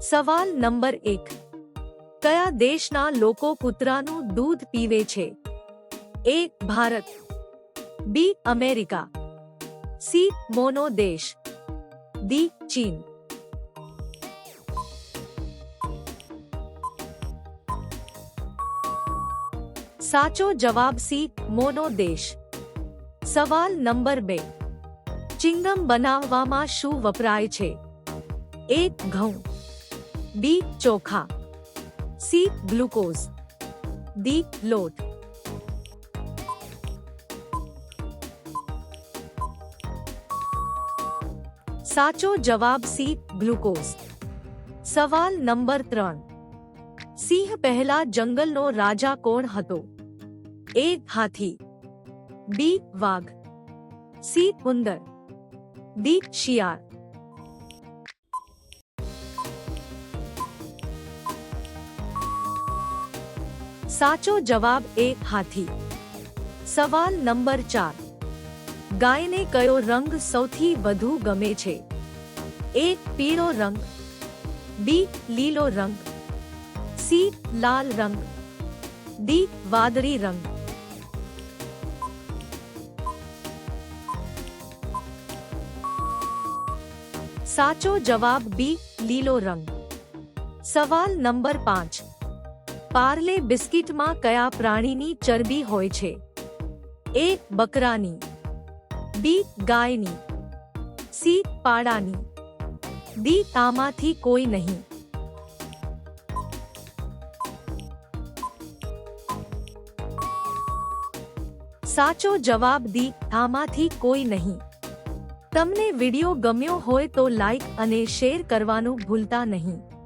સવાલ નંબર એક. કયા દેશના લોકો કૂતરાનું દૂધ પીવે છે? A, Bharat. B, America. C, mono દેશ. ડી, ચીન. સાચો જવાબ સી, મોનો દેશ. સવાલ નંબર બે. ચિંગમ બનાવવામાં શું વપરાય છે? એક, ઘઉં. બી ચોખા સી ગ્લુકોઝ ડી લોટ સાચો જવાબ સી ગ્લુકોઝ સવાલ નંબર ત્રણ સિંહ પહેલા જંગલનો રાજા કોણ હતો એ હાથી બી વાઘ સી ઉંદર ડી શિયાળ સાચો જવાબ એ હાથી સવાલ નંબર ચાર ગાયને કયો રંગ સૌથી વધુ ગમે છે એ પીળો રંગ બી લીલો રંગ સી લાલ રંગ ડી વાદળી રંગ સાચો જવાબ બી લીલો રંગ સવાલ નંબર પાંચ પાર્લે બિસ્કિટમાં કયા પ્રાણીની ચરબી હોય છે? એ, બકરાની. બી, ગાયની. સી, પાડાની. ડી આમાંથી કોઈ નહીં. સાચો જવાબ દી આમાંથી કોઈ નહીં. તમને વિડિયો ગમ્યો હોય તો લાઈક અને શેર કરવાનું ભૂલતા નહીં.